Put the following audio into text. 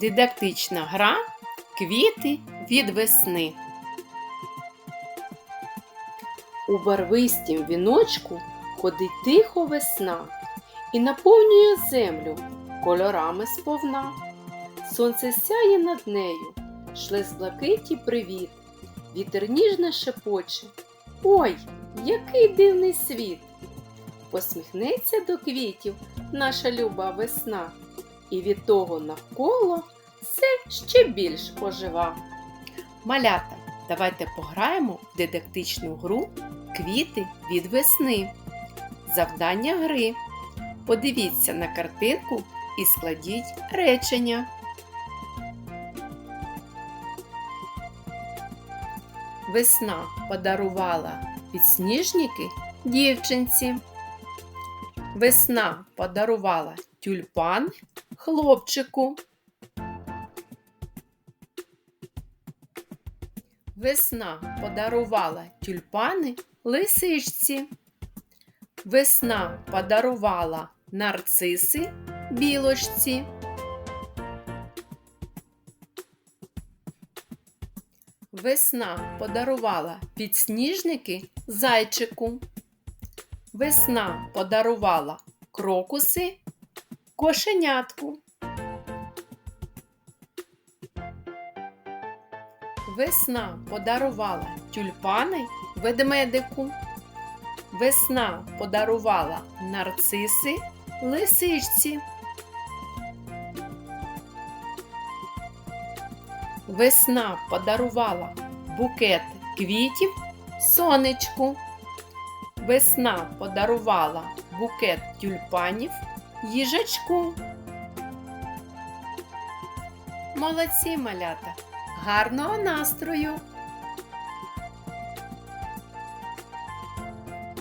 Дидактична гра Квіти від весни. У барвистім віночку ходить тихо весна і наповнює землю кольорами сповна. Сонце сяє над нею, шле з блакиті привіт, вітер ніжно шепоче. Ой, який дивний світ! Посміхнеться до квітів наша люба весна, і від того навколо все ще більш ожива. Малята, давайте пограємо в дидактичну гру Квіти від весни. Завдання гри. Подивіться на картинку і складіть речення. Весна подарувала підсніжники дівчинці. Весна подарувала тюльпан хлопчику. Весна подарувала тюльпани лисичці. Весна подарувала нарциси білочці. Весна подарувала підсніжники зайчику. Весна подарувала крокуси кошенятку. Весна подарувала тюльпани ведмедику. Весна подарувала нарциси лисичці. Весна подарувала букет квітів сонечку. Весна подарувала букет тюльпанів їжачку. Молодці малята! Гарного настрою!